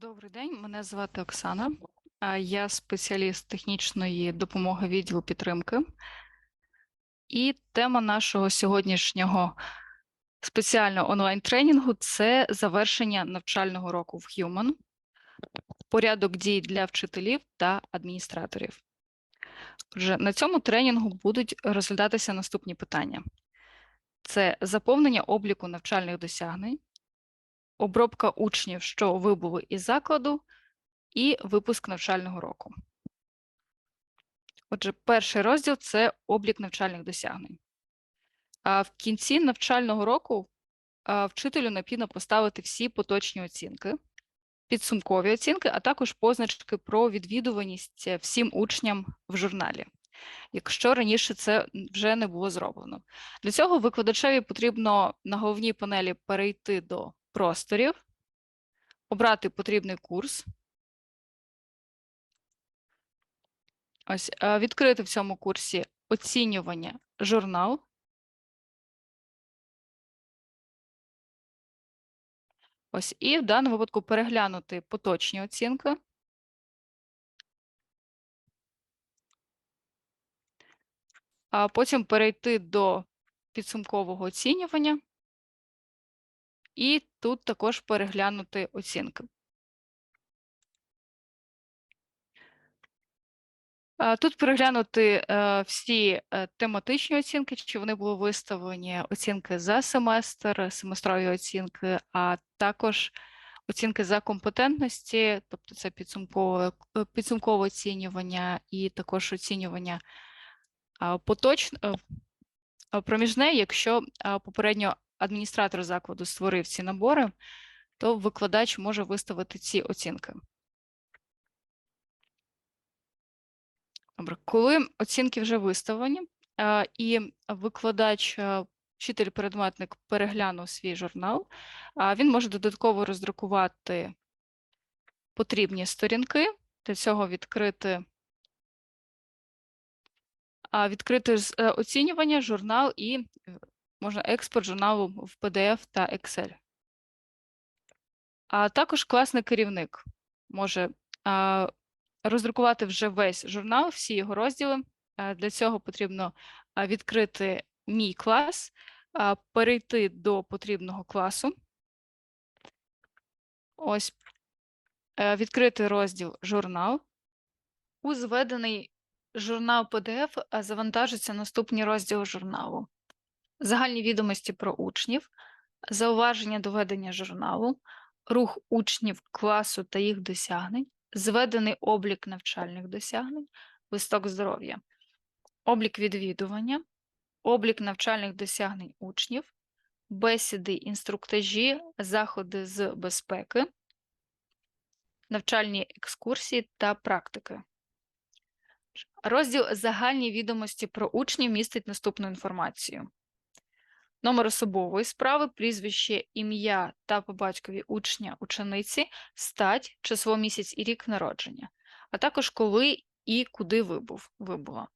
Добрий день, мене звати Оксана. Я спеціаліст технічної допомоги відділу підтримки. І тема нашого сьогоднішнього спеціального онлайн-тренінгу це завершення навчального року в Human, порядок дій для вчителів та адміністраторів. Отже, на цьому тренінгу будуть розглядатися наступні питання: це заповнення обліку навчальних досягнень, обробка учнів, що вибули із закладу, і випуск навчального року. Отже, перший розділ це облік навчальних досягнень. А в кінці навчального року вчителю необхідно поставити всі поточні оцінки, підсумкові оцінки, а також позначки про відвідуваність всім учням в журналі, якщо раніше це вже не було зроблено. Для цього викладачеві потрібно на головній панелі перейти до просторів, обрати потрібний курс. Ось, е, відкрити в цьому курсі оцінювання журнал. Ось, і в даному випадку переглянути поточні оцінки. А потім перейти до підсумкового оцінювання. І тут також переглянути оцінки. Тут переглянути е, всі е, тематичні оцінки, чи вони були виставлені оцінки за семестр, семестрові оцінки, а також оцінки за компетентності, тобто це підсумкове, е, підсумкове оцінювання і також оцінювання поточне, проміжне, якщо попередньо адміністратор закладу створив ці набори, то викладач може виставити ці оцінки. Добре, коли оцінки вже виставлені, і викладач, вчитель-предметник переглянув свій журнал, він може додатково роздрукувати потрібні сторінки, для цього відкрити відкрити е, оцінювання, журнал і е, можна експорт журналу в PDF та Excel. А також класний керівник може роздрукувати вже весь журнал, всі його розділи. Для цього потрібно відкрити мій клас, перейти до потрібного класу. Ось а, відкрити розділ журнал. У зведений журнал PDF завантажиться наступні розділи журналу загальні відомості про учнів, зауваження до ведення журналу, рух учнів класу та їх досягнень, зведений облік навчальних досягнень, листок здоров'я, облік відвідування, облік навчальних досягнень учнів, бесіди, інструктажі, заходи з безпеки, навчальні екскурсії та практики. Розділ Загальні відомості про учнів містить наступну інформацію номер особової справи, прізвище, ім'я та по батькові учня, учениці, стать, число місяць і рік народження, а також коли і куди вибув, вибула.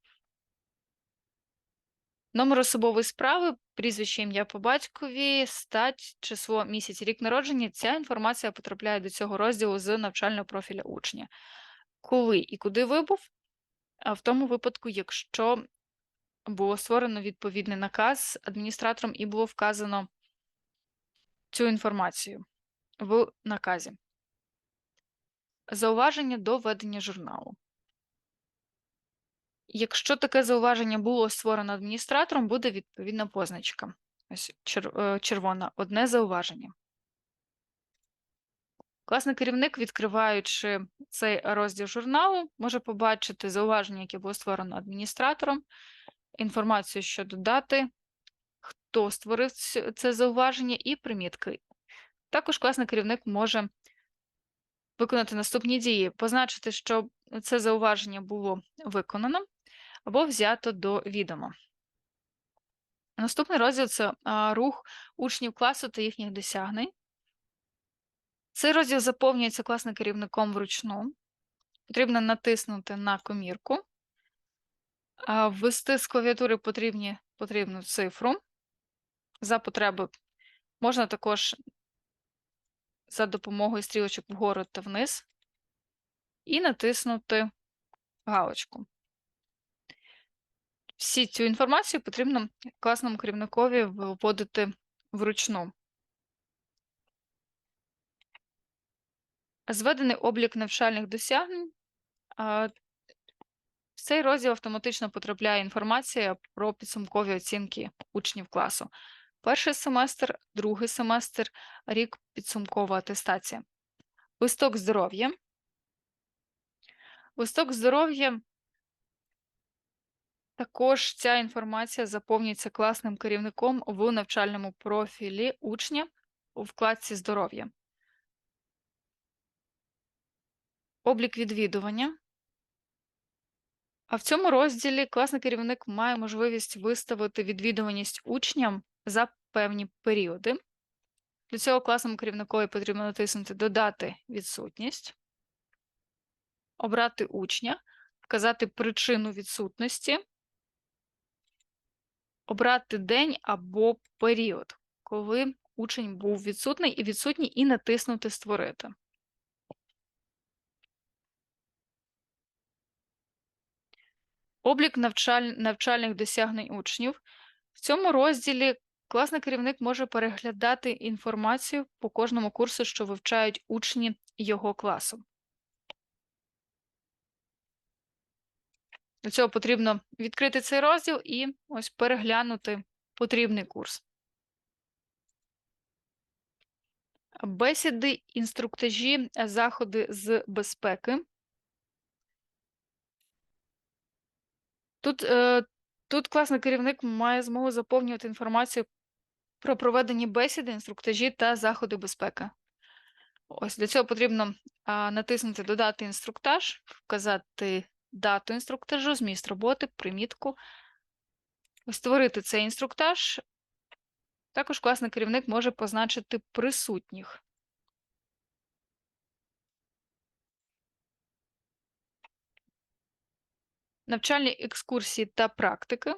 Номер особової справи, прізвище ім'я по батькові, стать, число місяць і рік народження. Ця інформація потрапляє до цього розділу з навчального профіля учня. Коли і куди вибув? В тому випадку, якщо було створено відповідний наказ адміністратором і було вказано цю інформацію в наказі. Зауваження до ведення журналу. Якщо таке зауваження було створено адміністратором, буде відповідна позначка. Ось е, червона одне зауваження. Класний керівник, відкриваючи цей розділ журналу, може побачити зауваження, яке було створено адміністратором, інформацію щодо дати, хто створив це зауваження, і примітки. Також класний керівник може виконати наступні дії: позначити, що це зауваження було виконано, або взято до відома. Наступний розділ це рух учнів класу та їхніх досягнень. Цей розділ заповнюється класним керівником вручну. Потрібно натиснути на комірку. Ввести з клавіатури потрібні, потрібну цифру. За потреби можна також за допомогою стрілочок вгору та вниз і натиснути галочку. Всі цю інформацію потрібно класному керівникові вводити вручну. Зведений облік навчальних досягнень. В цей розділ автоматично потрапляє інформація про підсумкові оцінки учнів класу. Перший семестр, другий семестр, рік підсумкова атестація. Листок здоров'я. Листок здоров'я. Також ця інформація заповнюється класним керівником в навчальному профілі учня у вкладці здоров'я. Облік відвідування. А в цьому розділі класний керівник має можливість виставити відвідуваність учням за певні періоди. Для цього класному керівникові потрібно натиснути Додати відсутність, обрати учня, вказати причину відсутності, обрати день або період, коли учень був відсутний і відсутній, і натиснути Створити. Облік навчаль... навчальних досягнень учнів. В цьому розділі класний керівник може переглядати інформацію по кожному курсу, що вивчають учні його класу. Для цього потрібно відкрити цей розділ і ось переглянути потрібний курс. Бесіди, інструктажі, заходи з безпеки. Тут, е, тут класний керівник має змогу заповнювати інформацію про проведені бесіди, інструктажі та заходи безпеки. Ось для цього потрібно натиснути Додати інструктаж, вказати дату інструктажу, зміст роботи, примітку, створити цей інструктаж. Також класний керівник може позначити присутніх. Навчальні екскурсії та практики.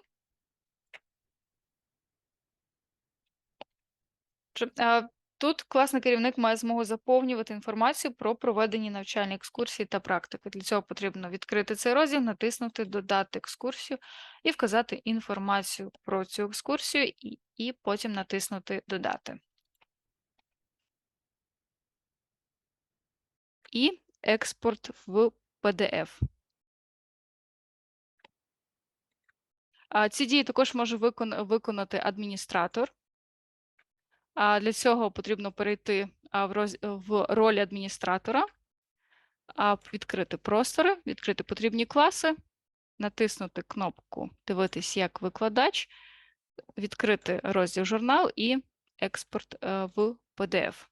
Тут класний керівник має змогу заповнювати інформацію про проведені навчальні екскурсії та практики. Для цього потрібно відкрити цей розділ, натиснути Додати екскурсію і вказати інформацію про цю екскурсію, і, і потім натиснути Додати. І експорт в PDF. Ці дії також може виконати адміністратор. Для цього потрібно перейти в, роль адміністратора, відкрити простори, відкрити потрібні класи, натиснути кнопку Дивитись як викладач, відкрити розділ журнал і експорт е, в PDF.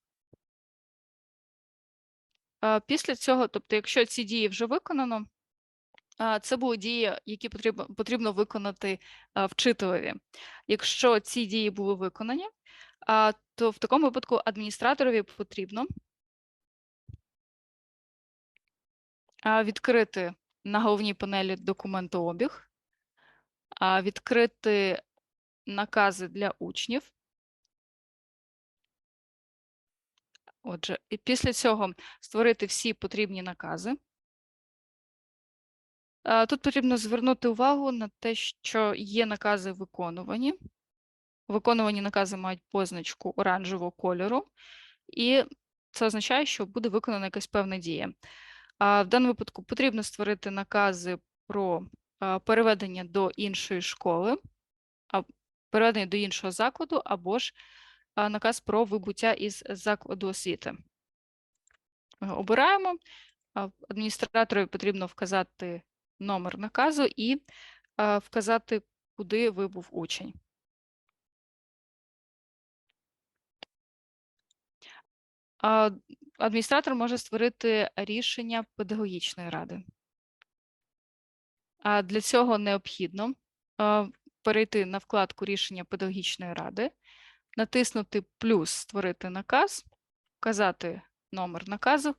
Після цього, тобто, якщо ці дії вже виконано, це були дії, які потрібно, потрібно виконати вчителеві. Якщо ці дії були виконані, то в такому випадку адміністраторові потрібно відкрити на головній панелі документообіг, відкрити накази для учнів. Отже, і після цього створити всі потрібні накази. Тут потрібно звернути увагу на те, що є накази виконувані. Виконувані накази мають позначку оранжевого кольору, і це означає, що буде виконана якась певна дія. В даному випадку потрібно створити накази про переведення до іншої школи, переведення до іншого закладу, або ж наказ про вибуття із закладу освіти. Обираємо. Адміністратору потрібно вказати номер наказу і вказати, куди вибув учень. Адміністратор може створити рішення педагогічної ради. Для цього необхідно перейти на вкладку рішення педагогічної ради, натиснути плюс Створити наказ, вказати номер наказу,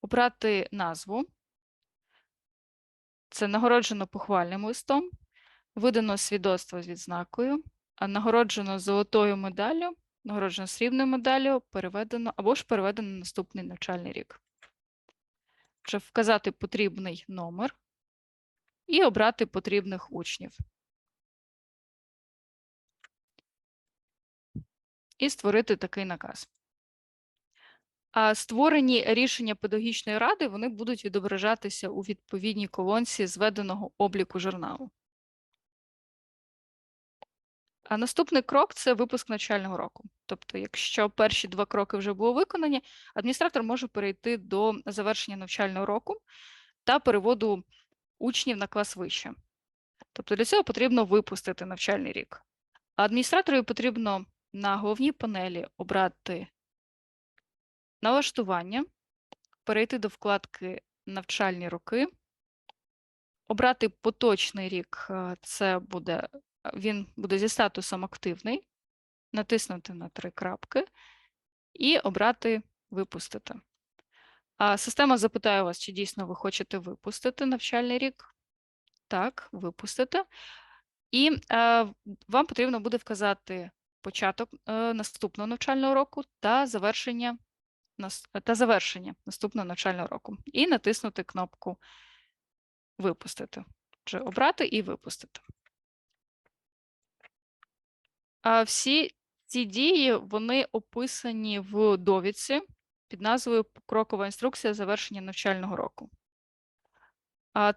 обрати назву. Це нагороджено похвальним листом, видано свідоцтво з відзнакою, нагороджено золотою медаллю нагороджено срібною медаллю, переведено або ж переведено на наступний навчальний рік. Вже вказати потрібний номер і обрати потрібних учнів. І створити такий наказ. А створені рішення педагогічної ради вони будуть відображатися у відповідній колонці зведеного обліку журналу. А наступний крок це випуск навчального року. Тобто, якщо перші два кроки вже були виконані, адміністратор може перейти до завершення навчального року та переводу учнів на клас вище. Тобто для цього потрібно випустити навчальний рік. А адміністратору потрібно на головній панелі обрати налаштування, перейти до вкладки Навчальні роки, обрати поточний рік, е, це буде, він буде зі статусом активний, натиснути на три крапки і обрати Випустити. Система запитає вас, чи дійсно ви хочете випустити навчальний рік. Так, випустити. І е, вам потрібно буде вказати початок е, наступного навчального року та завершення та завершення наступного навчального року. І натиснути кнопку Випустити. Отже, обрати і випустити. А всі ці дії вони описані в довідці під назвою Крокова інструкція завершення навчального року.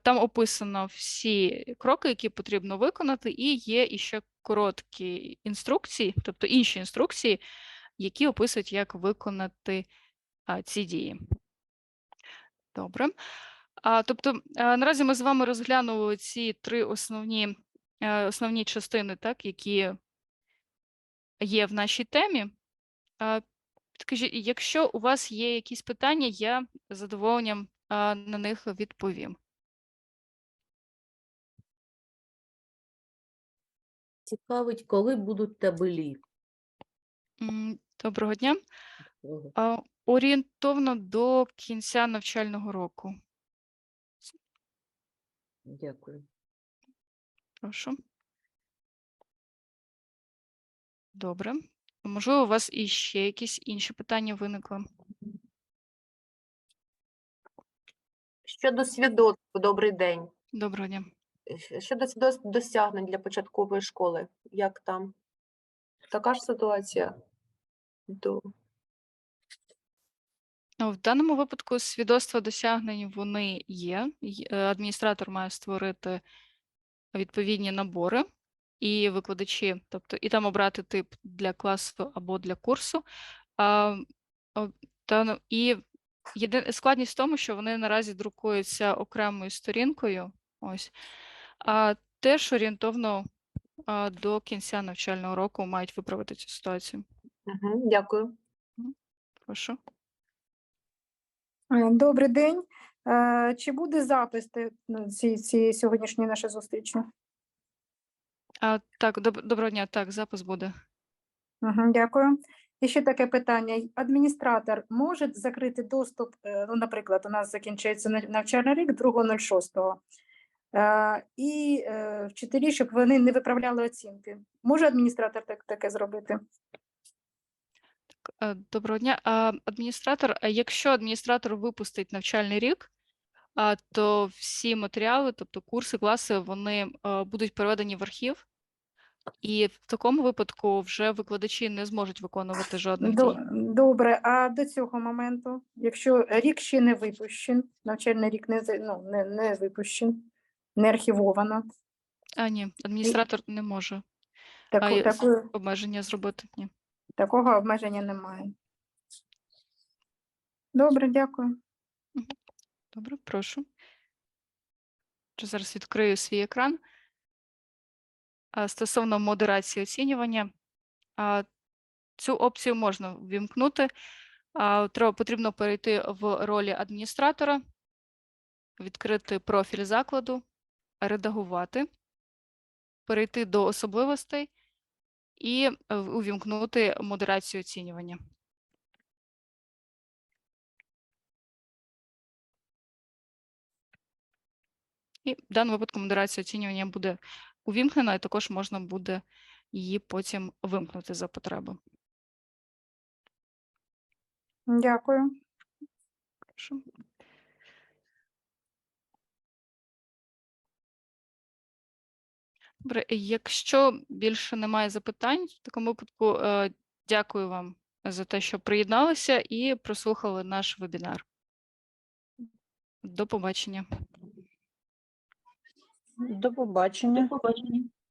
Там описано всі кроки, які потрібно виконати, і є іще короткі інструкції, тобто інші інструкції, які описують, як виконати ці дії. Добре. Тобто, наразі ми з вами розглянули ці три основні, е, основні частини, так, які є в нашій темі. Скажіть, якщо у вас є якісь питання, я з задоволенням на них відповім. Цікавить, коли будуть табелі. Доброго дня. Ого. Орієнтовно до кінця навчального року. Дякую. Прошу. Добре. Можливо, у вас іще якісь інші питання виникли? Щодо свідоцтв, добрий день. Доброго дня. Щодо свідоцтв досягнень для початкової школи, як там? Така ж ситуація? До... Ну, В даному випадку свідоцтва досягнень вони є. Е, Адміністратор має створити відповідні набори і викладачі, тобто і там обрати тип для класу або для курсу. А, та, ну, і складність в тому, що вони наразі друкуються окремою сторінкою. Ось. А теж орієнтовно а, до кінця навчального року мають виправити цю ситуацію. Угу, дякую. Прошу. Е, Добрий день. Е, Чи буде запис ну, ці, сьогоднішньої нашої зустрічі? А, так, доб... доброго дня. Так, запис буде. Угу, дякую. І ще таке питання. Адміністратор може закрити доступ, е, ну, наприклад, у нас закінчується навчальний рік 2.06, е, і вчителі, щоб вони не виправляли оцінки. Може адміністратор так, таке зробити? Е, Доброго дня. Адміністратор, а якщо адміністратор випустить навчальний рік, то всі матеріали, тобто курси, класи, вони будуть переведені в архів, і в такому випадку вже викладачі не зможуть виконувати жодних дій. Добре, а до цього моменту, якщо рік ще не випущен, навчальний рік не, ну, не, не випущен, не архівовано, А ні, адміністратор не може таку, є- таку, обмеження зробити. Ні. Такого обмеження немає. Добре, дякую. Добре, прошу. Зараз відкрию свій екран. Стосовно модерації оцінювання, цю опцію можна ввімкнути. Треба потрібно перейти в ролі адміністратора, відкрити профіль закладу, редагувати, перейти до особливостей і е, увімкнути модерацію оцінювання. І в даному випадку модерація оцінювання буде увімкнена, і також можна буде її потім вимкнути за потреби. Дякую. Прошу. Добре, якщо більше немає запитань, в такому випадку е, дякую вам за те, що приєдналися і прослухали наш вебінар. До побачення. До побачення. До побачення.